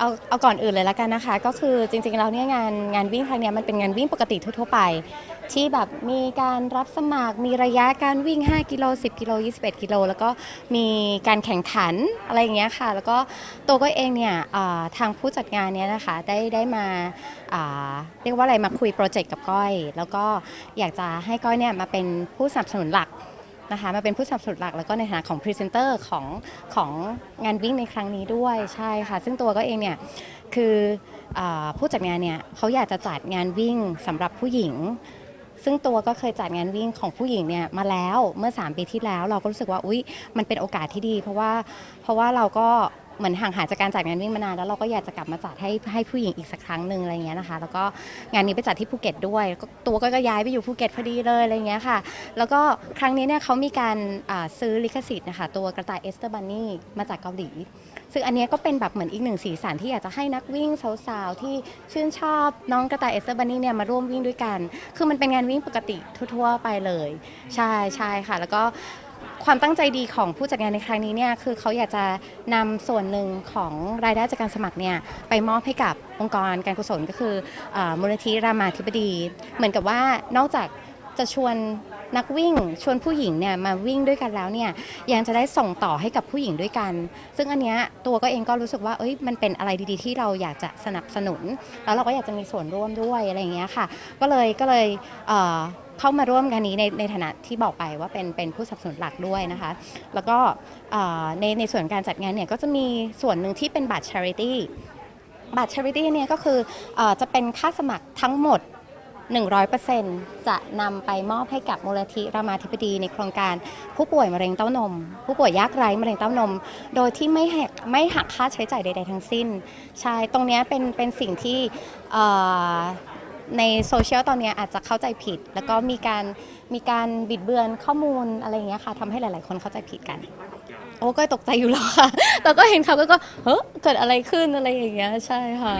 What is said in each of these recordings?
เอาเอาก่อนอื่นเลยละกันนะคะ ก็คือจริงๆแล้วเนี่ยงานงานวิ่งครั้งเนี้ยมันเป็นงานวิ่งปกติทั่วๆไป ที่แบบมีการรับสมัครมีระยะการวิ่ง 5 กิโล 10 กิโล 21 กิโล แล้วก็มีการแข่งขันอะไรอย่างเงี้ยค่ะ แล้วก็ตัวก็เองเนี่ยอ่าทางผู้จัดงานเนี่ยนะคะได้ได้มาอ่าเรียกว่าอะไรมาคุยโปรเจกต์กับก้อย แล้วก็อยากจะให้ก้อยเนี่ยมาเป็นผู้สนับสนุนหลัก นะคะมาเป็นผู้สนับสนุนหลักแล้วก็ในฐานะของพรีเซนเตอร์ของของงานวิ่งในครั้งนี้ด้วยใช่ค่ะ ซึ่งตัวก็เองเนี่ยคืออผู้จัดงานเนี่ยเขาอยากจะจัดงานวิ่งสำหรับผู้หญิง ซึ่งตัวก็เคยจัดงานวิ่งของผู้หญิงเนี่ยมาแล้วเมื่อ 3 ปีที่แล้ว เราก็รู้สึกว่าอุ๊ยมันเป็นโอกาสที่ดี เพราะว่าเพราะว่าเราก็ เหมือนห่างหายจากการจัดงานวิ่งมานานแล้วเราก็อยากจะกลับมาจัดให้ให้ผู้หญิงอีกสักครั้งหนึ่งอะไรเงี้ยนะคะ แล้วก็งานนี้ไปจัดที่ภูเก็ตด้วยก็ตัวก็ย้ายไปอยู่ภูเก็ตพอดีเลยอะไรเงี้ยค่ะ แล้วก็ครั้งนี้เนี่ยเขามีการซื้อลิขสิทธิ์นะคะตัวกระต่ายเอสเตอร์บันนี่มาจากเกาหลี ซึ่งอันนี้ก็เป็นแบบเหมือนอีกหนึ่งสีสันที่อยากจะให้นักวิ่งสาวๆที่ชื่นชอบน้องกระต่ายเอสเตอร์บันนี่เนี่ยมาร่วมวิ่งด้วยกัน คือมันเป็นงานวิ่งปกติทั่วๆไปเลย ใช่ใช่ค่ะ แล้วก็ ความตั้งใจดีของผู้จัดงานในครั้งนี้เนี่ยคือเขาอยากจะนำส่วนหนึ่งของรายได้จากการสมัครเนี่ยไปมอบให้กับองค์กรการกุศลก็คืออมูลนิธิรามาธิบดี เหมือนกับว่านอกจากจะชวน นักวิ่งชวนผู้หญิงเนี่ยมาวิ่งด้วยกันแล้วเนี่ยยังจะได้ส่งต่อให้กับผู้หญิงด้วยกัน ซึ่งอันเนี้ยตัวก็เองก็รู้สึกว่าเอ้ยมันเป็นอะไรดีๆ ที่เราอยากจะสนับสนุน แล้วเราก็อยากจะมีส่วนร่วมด้วยอะไรอย่างเงี้ยค่ะ ก็เลยก็เลยเอ่อเข้ามาร่วมงานนี้ในในฐานะที่บอกไปว่าเป็นเป็นผู้สนับสนุนหลักด้วยนะคะ แล้วก็ในในส่วนการจัดงานเนี่ยก็จะมีส่วนหนึ่งที่เป็นบัตร charity บัตร charity เนี่ยก็คืออจะเป็นค่าสมัครทั้งหมด 100%จะนำไปมอบให้กับมูลนิธิรามาธิบดีในโครงการผู้ป่วยมะเร็งเต้านม ผู้ป่วยยากไร้มะเร็งเต้านม โดยที่ไม่หักไม่หักค่าใช้จ่ายใด ๆ ทั้งสิ้น ใช่ ตรงนี้เป็นเป็นสิ่งที่ในโซเชียลตอนนี้อาจจะเข้าใจผิด แล้วก็มีการมีการบิดเบือนข้อมูลอะไรอย่างเงี้ยค่ะทำให้หลาย ๆ คนเข้าใจผิดกัน โอ้ก็ตกใจอยู่แล้วค่ะ แต่ก็เห็นเขาก็ก็เฮ้เกิดอะไรขึ้นอะไรอย่างเงี้ยใช่ค่ะ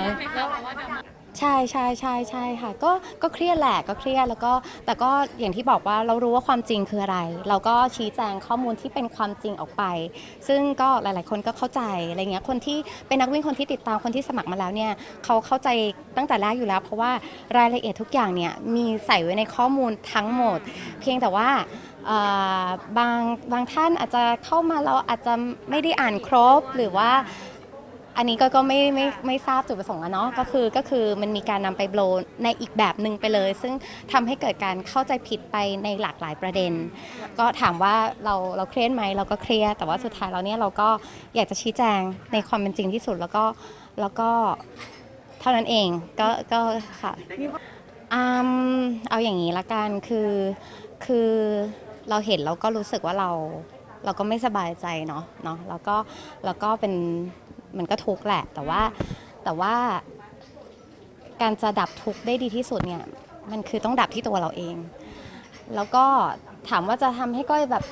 ใช่ใช่ใช่ใช่ค่ะ ก็ก็เครียดแหละก็เครียดแล้วก็แต่ก็อย่างที่บอกว่าเรารู้ว่าความจริงคืออะไร เราก็ชี้แจงข้อมูลที่เป็นความจริงออกไป ซึ่งก็หลาย ๆ คนก็เข้าใจอะไรเงี้ยคนที่เป็นนักวิ่งคนที่ติดตามคนที่สมัครมาแล้วเนี่ยเขาเข้าใจตั้งแต่แรกอยู่แล้ว เพราะว่ารายละเอียดทุกอย่างเนี่ยมีใส่ไว้ในข้อมูลทั้งหมด เพียงแต่ว่าบางบางท่านอาจจะเข้ามาเราอาจจะไม่ได้อ่านครบหรือว่า อันนี้ก็ก็ไม่ไม่ไม่ทราบจุดประสงค์อะเนาะก็คือก็คือมันมีการนำไปโบลในอีกแบบหนึ่งไปเลย ซึ่งทำให้เกิดการเข้าใจผิดไปในหลากหลายประเด็น ก็ถามว่าเราเราเครียดไหมเราก็เครียดแต่ว่าสุดท้ายแล้วเนี่ยเราก็อยากจะชี้แจงในความเป็นจริงที่สุดแล้วก็แล้วก็เท่านั้นเองก็ก็ค่ะ อืมเอาอย่างนี้ละกันคือคือเราเห็นเราก็รู้สึกว่าเรา เราก็ไม่สบายใจเนาะเนาะแล้วก็แล้วก็เป็น มันก็ทุกข์แหละ แต่ว่าแต่ว่าการจะดับทุกข์ได้ดีที่สุดเนี่ยมันคือต้องดับที่ตัวเราเอง แล้วก็ถามว่าจะทำให้ก้อยแบบ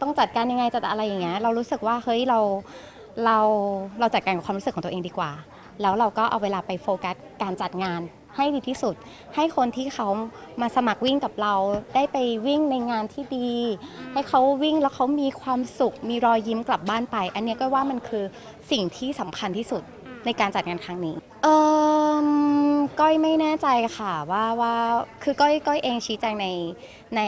ต้องจัดการยังไงจัดอะไรอย่างเงี้ยเรารู้สึกว่าเฮ้ยเราเราเราจัดการกับความรู้สึกของตัวเองดีกว่า แล้วเราก็เอาเวลาไปโฟกัสการจัดงาน ให้ดีที่สุด ให้คนที่เขามาสมัครวิ่งกับเรา ได้ไปวิ่งในงานที่ดี ให้เขาวิ่งแล้วเขามีความสุข มีรอยยิ้มกลับบ้านไป อันเนี้ยก็ว่ามันคือสิ่งที่สำคัญที่สุดในการจัดงานครั้งนี้ เออ ก้อยไม่แน่ใจค่ะว่าว่าคือก้อยก้อยเองชี้แจงในใน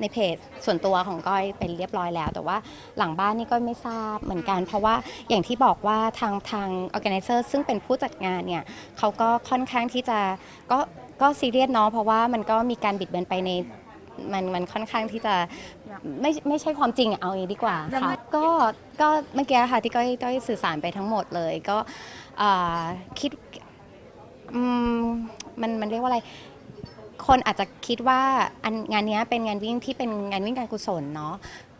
ในเพจส่วนตัวของก้อยเป็นเรียบร้อยแล้ว แต่ว่าหลังบ้านนี่ก้อยไม่ทราบเหมือนกัน เพราะว่าอย่างที่บอกว่าทางทาง organizer ซึ่งเป็นผู้จัดงานเนี่ยเขาก็ค่อนข้างที่จะก็ก็ซีเรียสเนาะเพราะว่ามันก็มีการบิดเบือนไปในมันมันค่อนข้างที่จะไม่ไม่ใช่ความจริงเอาเองดีกว่าค่ะก็ก็เมื่อกี้ค่ะที่ก้อยก้อยสื่อสารไปทั้งหมดเลยก็คิด อืมมันมันเรียกว่าอะไร คนอาจจะคิดว่าอันงานเนี้ยเป็นงานวิ่งที่เป็นงานวิ่งการกุศลเนาะ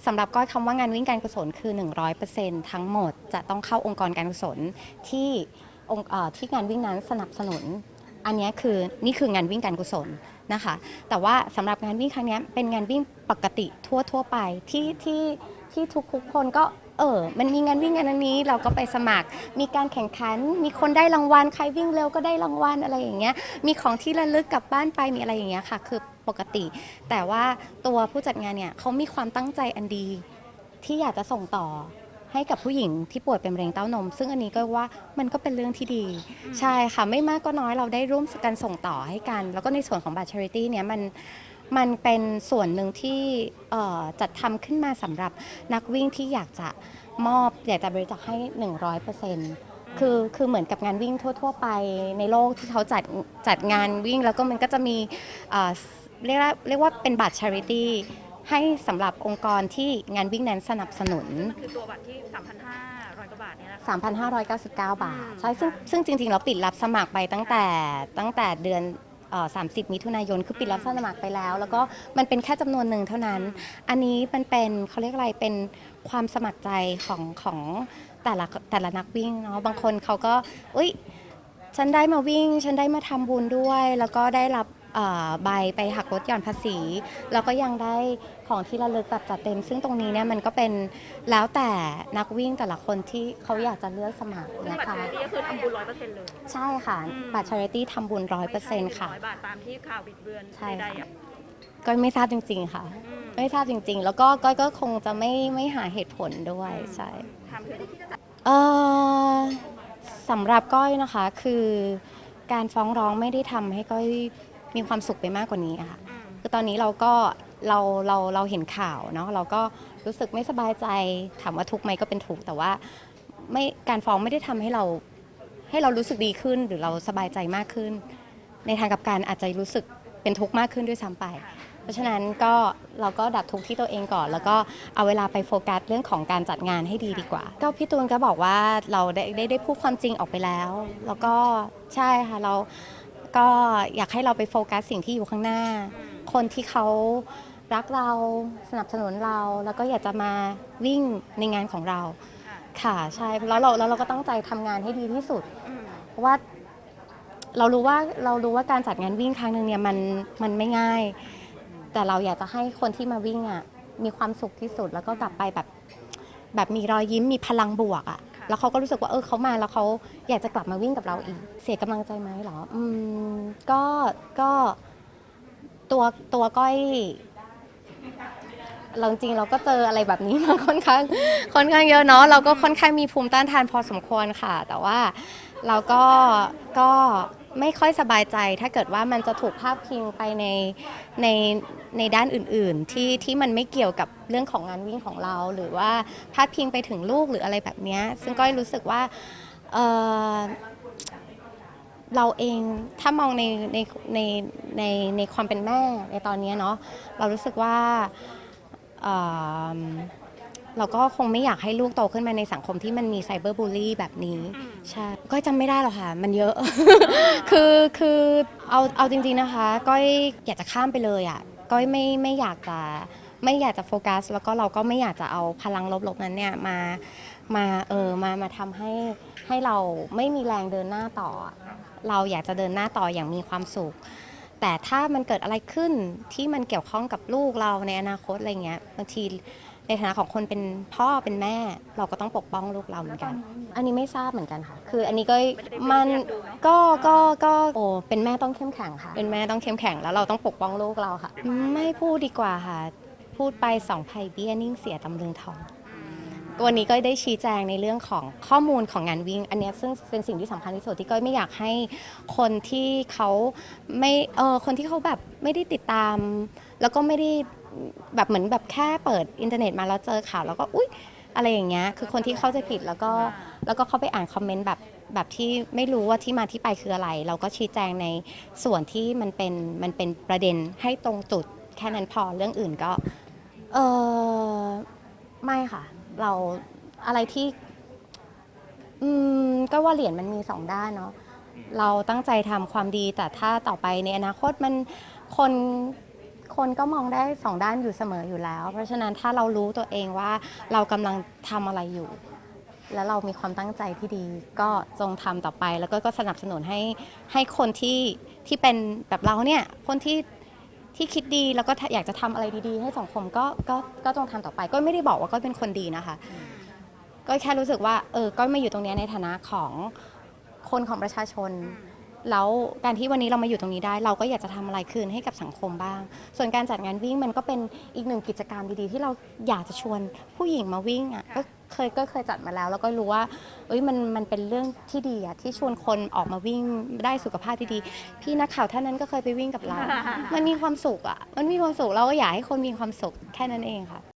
สำหรับก้อยคำว่างานวิ่งการกุศลคือ 100%ทั้งหมดจะต้องเข้าองค์กรการกุศลที่องค์เอ่อที่งานวิ่งนั้นสนับสนุน อันเนี้ยคือนี่คืองานวิ่งการกุศลนะคะ แต่ว่าสำหรับงานวิ่งครั้งเนี้ยเป็นงานวิ่งปกติทั่วทั่วๆไปที่ที่ที่ทุกทุกๆคนก็ เออ มันมีงานวิ่งงานอันนี้เราก็ไปสมัคร มีการแข่งขัน มีคนได้รางวัล ใครวิ่งเร็วก็ได้รางวัลอะไรอย่างเงี้ย มีของที่ระลึกกลับบ้านไป มีอะไรอย่างเงี้ยค่ะ คือปกติ แต่ว่าตัวผู้จัดงานเนี่ยเขามีความตั้งใจอันดี ที่อยากจะส่งต่อให้กับผู้หญิงที่ป่วยเป็นมะเร็งเต้านม ซึ่งอันนี้ก็ว่ามันก็เป็นเรื่องที่ดี ใช่ค่ะ ไม่มากก็น้อยเราได้ร่วมกันส่งต่อให้กัน แล้วก็ในส่วนของบัตร charity เนี่ยมัน มันเป็นส่วนหนึ่งที่เอ่อจัดทำขึ้นมาสำหรับนักวิ่งที่อยากจะมอบ อยากจะบริจาคให้ 100%คือคือเหมือนกับงานวิ่งทั่ว ๆ ไปในโลกที่เขาจัดจัดงานวิ่งแล้วก็มันก็จะมีเอ่อเรียกว่าเรียกว่าเป็นบัตร charity ให้สำหรับองค์กรที่งานวิ่งนั้นสนับสนุน มันคือตัวบัตรที่ 3,500กว่าบาทเนี่ยนะคะ 3,599 บาทอืมใช่ซึ่งซึ่งจริง ๆ เราปิดรับสมัครไปตั้งแต่ตั้งแต่เดือนเอ่อ 30 มิถุนายน คือปิดรับสมัครไปแล้ว แล้วก็มันเป็นแค่จำนวนหนึ่งเท่านั้น อันนี้มันเป็นเขาเรียกอะไรเป็นความสมัครใจของของแต่ละแต่ละนักวิ่งเนาะบางคนเขาก็อุ้ยฉันได้มาวิ่ง ฉันได้มาทำบุญด้วย แล้วก็ได้รับ เอ่อใบไปหักลดหย่อนภาษี แล้วก็ยังได้ของที่ระลึกแบบจัดเต็ม ซึ่งตรงนี้เนี่ยมันก็เป็นแล้วแต่นักวิ่งแต่ละคนที่เขาอยากจะเลือกสมัครซึ่งนะบัตรคะ ชาริตี้ก็คือทำบุญร้อยเปอร์เซ็นต์เลย ใช่ค่ะอืม บัตร charity ทำบุญร้อยเปอร์เซ็นต์ค่ะ ร้อยบาทตามที่ข่าวบิดเบือนใช่ใดค่ะๆอะก็ไม่ทราบจริง ๆ ค่ะ อืมไม่ทราบจริง ๆ แล้วก็ก็ก็คงจะไม่ไม่หาเหตุผลด้วยใช่ทำคือเออสำหรับก้อยนะคะคือการฟ้องร้องไม่ได้ทำให้ก้อย มีความสุขไปมากกว่านี้อะค่ะอืมคือตอนนี้เราก็เราเราเราเห็นข่าวเนาะเราก็รู้สึกไม่สบายใจถามว่าทุกข์ไหมก็เป็นทุกข์แต่ว่าไม่การฟ้องไม่ได้ทำให้เราให้เรารู้สึกดีขึ้นหรือเราสบายใจมากขึ้น ในทางกลับการอาจจะรู้สึกเป็นทุกข์มากขึ้นด้วยซ้ำไป เพราะฉะนั้นก็เราก็ดับทุกข์ที่ตัวเองก่อน แล้วก็เอาเวลาไปโฟกัสเรื่องของการจัดงานให้ดีดีกว่า ก็พี่ตูนก็บอกว่าเราได้ได้ได้พูดความจริงออกไปแล้ว แล้วก็ใช่ค่ะเรา ก็อยากให้เราไปโฟกัสสิ่งที่อยู่ข้างหน้า คนที่เขารักเราสนับสนุนเราแล้วก็อยากจะมาวิ่งในงานของเรา ค่ะค่ะใช่แล้วเราแล้วเราก็ตั้งใจทำงานให้ดีที่สุดอืมเพราะว่าเรารู้ว่าเรารู้ว่าการจัดงานวิ่งครั้งหนึ่งเนี่ยมันมันไม่ง่าย แต่เราอยากจะให้คนที่มาวิ่งอะมีความสุขที่สุดแล้วก็กลับไปแบบแบบมีรอยยิ้มมีพลังบวกอะค่ะ แล้วเขาก็รู้สึกว่าเออเขามาแล้วเขาอยากจะกลับมาวิ่งกับเราอีก เสียกำลังใจไหมเหรออืมก็ก็ตัวตัวก้อยเราจริงๆเราก็เจออะไรแบบนี้มาค่อนข้างค่อนข้างเยอะเนาะเราก็ค่อนข้างมีภูมิต้านทานพอสมควรค่ะ แต่ว่าเราก็ก็ ไม่ค่อยสบายใจ ถ้าเกิดว่ามันจะถูกภาพพิงไปในในในด้านอื่น ๆ ที่ที่มันไม่เกี่ยวกับเรื่องของงานวิ่งของเรา หรือว่าพาดพิงไปถึงลูกหรืออะไรแบบนี้ซึ่งก้อยรู้สึกว่าเเราเองถ้ามองในในในในในความเป็นแม่ในตอนนี้เนาะเรารู้สึกว่า เอิ่มเราก็คงไม่อยากให้ลูกโตขึ้นมาในสังคมที่มันมีไซเบอร์บูลลี่แบบนี้อืมใช่ก้อยจำไม่ได้หรอกค่ะ มันเยอะ คือคือเอาเอาจริงๆนะคะ ก้อยอยากจะข้ามไปเลยอะก้อยไม่ไม่อยากจะไม่อยากจะโฟกัส แล้วก็เราก็ไม่อยากจะเอาพลังลบๆนั้นเนี่ยมามาเออมามาทำให้ให้เราไม่มีแรงเดินหน้าต่อ เราอยากจะเดินหน้าต่ออย่างมีความสุข แต่ถ้ามันเกิดอะไรขึ้นที่มันเกี่ยวข้องกับลูกเราในอนาคตอะไรเงี้ยบางที ในฐานะของคนเป็นพ่อเป็นแม่ เราก็ต้องปกป้องลูกเราเหมือนกัน อันนี้ไม่ทราบเหมือนกันค่ะ คืออันนี้ก็ไม่ได้มันอยากดูไหมก็ก็ก็โอ้เป็นแม่ต้องเข้มแข็งค่ะ เป็นแม่ต้องเข้มแข็งแล้วเราต้องปกป้องลูกเราค่ะ ไม่พูดดีกว่าค่ะ พูดไปสองไผ่เบี้ยนิ่งเสียตำลึงทอง วันนี้ก็ได้ชี้แจงในเรื่องของข้อมูลของงานวิ่ง อันนี้ซึ่งเป็นสิ่งที่สำคัญที่สุดที่ก้อยไม่อยากให้คนที่เขาไม่เออคนที่เขาแบบไม่ได้ติดตาม แล้วก็ไม่ได้แบบเหมือนแบบแค่เปิดอินเทอร์เน็ตมาแล้วเจอข่าวแล้วก็อุ๊ยอะไรอย่างเงี้ยคือคนที่เข้าใจผิดแล้วก็แล้วก็เข้าไปอ่านคอมเมนต์แบบแบบที่ไม่รู้ว่าที่มาที่ไปคืออะไร เราก็ชี้แจงในส่วนที่มันเป็นมันเป็นประเด็นให้ตรงจุดแค่นั้นพอเรื่องอื่นก็เออไม่ค่ะ เราอะไรที่ อืม ก็ว่าเหรียญมันมีสองด้านเนาะเราตั้งใจทำความดีแต่ถ้าต่อไปในอนาคตมันคนคนก็มองได้สองด้านอยู่เสมออยู่แล้ว เพราะฉะนั้นถ้าเรารู้ตัวเองว่าเรากำลังทำอะไรอยู่ แล้วเรามีความตั้งใจที่ดี ก็จงทำต่อไปแล้วก็ก็สนับสนุนให้ให้คนที่ที่เป็นแบบเราเนี่ยคนที่ ที่คิดดีแล้วก็อยากจะทำอะไรดีๆ ให้สังคมก็ก็ก็จงทำต่อไป ก็ไม่ได้บอกว่าก็เป็นคนดีนะคะ ก็แค่รู้สึกว่าเออก็มาอยู่ตรงเนี้ยในฐานะของคนของประชาชน แล้วการที่วันนี้เรามาอยู่ตรงนี้ได้ เราก็อยากจะทำอะไรคืนให้กับสังคมบ้าง ส่วนการจัดงานวิ่งมันก็เป็นอีกหนึ่งกิจกรรมดีๆ ที่เราอยากจะชวนผู้หญิงมาวิ่งอะก็ เคยก็เคยจัดมาแล้ว แล้วก็รู้ว่าเอ้ยมันมันเป็นเรื่องที่ดีอะที่ชวนคนออกมาวิ่งได้สุขภาพที่ดี พี่นักข่าวท่านนั้นก็เคยไปวิ่งกับเรา มันมีความสุขอะมันมีความสุขเราก็อยากให้คนมีความสุขแค่นั้นเองค่ะ